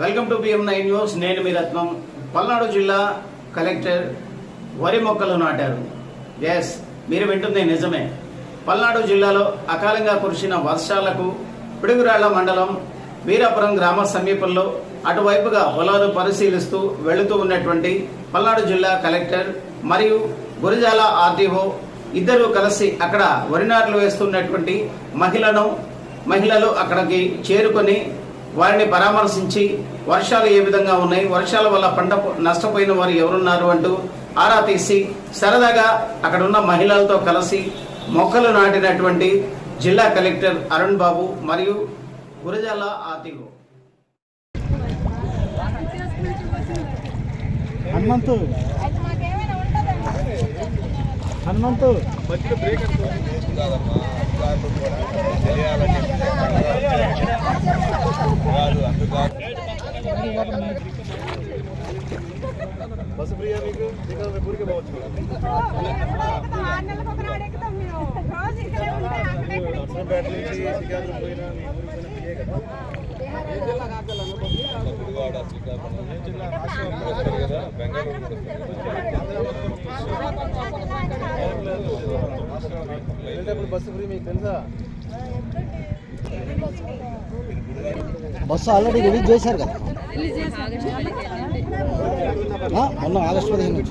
Welcome to BM nine news. నేను మీ రత్నం. పల్నాడు జిల్లా కలెక్టర్ వరి మొక్కలు నాటారు. ఎస్ మీరు వింటుంది నిజమే. పల్నాడు జిల్లాలో అకాలంగా కురిసిన వర్షాలకు పిడుగురాళ్ళ మండలం వీరాపురం గ్రామ సమీపంలో అటువైపుగా పొలాలు పరిశీలిస్తూ వెళుతూ ఉన్నటువంటి పల్నాడు జిల్లా కలెక్టర్ మరియు గురజాల ఆర్టీఓ ఇద్దరు కలిసి అక్కడ వరి నాట్లు వేస్తున్నటువంటి మహిళను మహిళలు అక్కడికి చేరుకొని వారిని పరామర్శించి వర్షాలు ఏ విధంగా ఉన్నాయి వర్షాల వల్ల పంట నష్టపోయిన వారు ఎవరున్నారు అంటూ ఆరా తీసి సరదాగా అక్కడ ఉన్న మహిళలతో కలిసి మొక్కలు నాటినటువంటి జిల్లా కలెక్టర్ అరుణ్ బాబు మరియు గురజాల ఆర్టీఓ. హనుమంతు. అది మాకేమైనా ఉంటుందా హనుమంతు బస్సు ఫ్రీయా మీకు ఇక్కడ ఊరికే పోవచ్చు బస్సు ఫ్రీ మీకు తెలుసా? బస్సు ఆల్రెడీ రిలీజ్ చేశారు కదా. మొన్న ఆగస్టు పదిహేను